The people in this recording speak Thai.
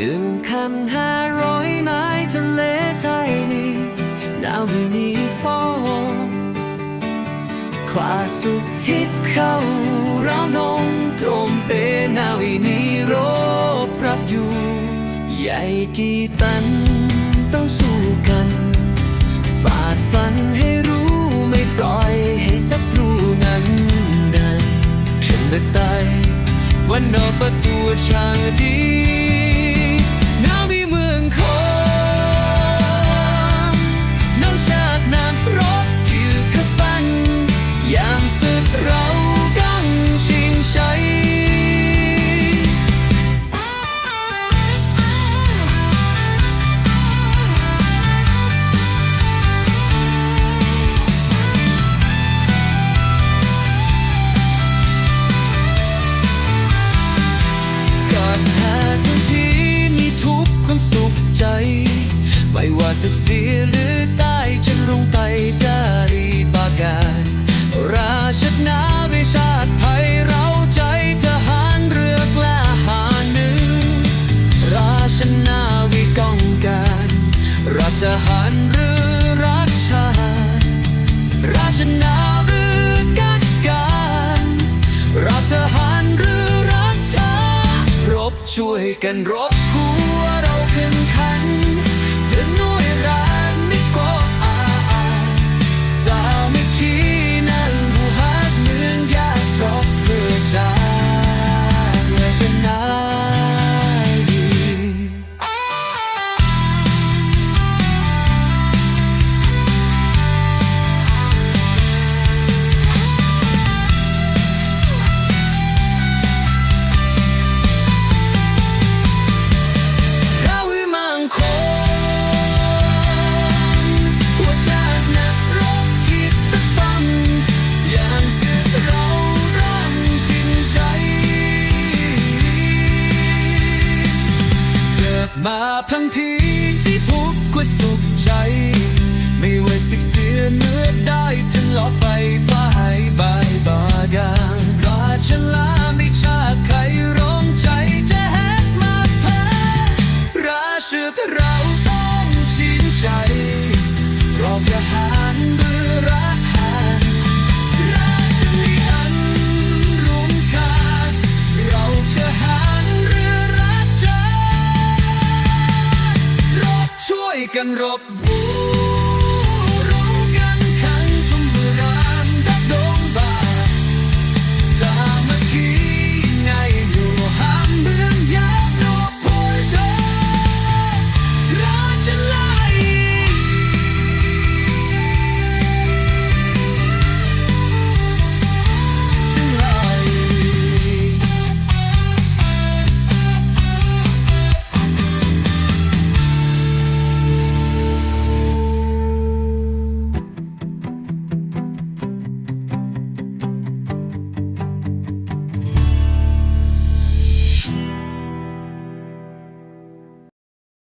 หนึ่งคันห้าร้อยไม้ทะเลใจนี้หนาวไม่มีฟอขวาสุดฮิตเข้าเรานงตรงเปนาวินีโรบรับอยู่ ใหญ่กี่ตันต้องสู้กัน ฝาดฟันให้รู้ไม่ปล่อยให้ศัตรูนั้นดินเห็นแต่ไตวันนอกประตูชางดี ใจ ไม่ว่าสุขเสียหรือตายจะลงไปได้บาการราชนาวิชาติไทยเราใจทหารเรือกล้าหาญหนึ่งราชนาวิกองการรัฐทหารหรือรัฐชาติราชนา ช่วยกันรบหัวเราเข้นขัน ที่พุกกว่าสุขใจ ไม่ว่าสิกเสียเนื้อได้ถึงลอบไปบายบายบาดางราชลาไม่ชาติใครร้องใจจะแหกมาแพ้ราชแต่เร กันรบ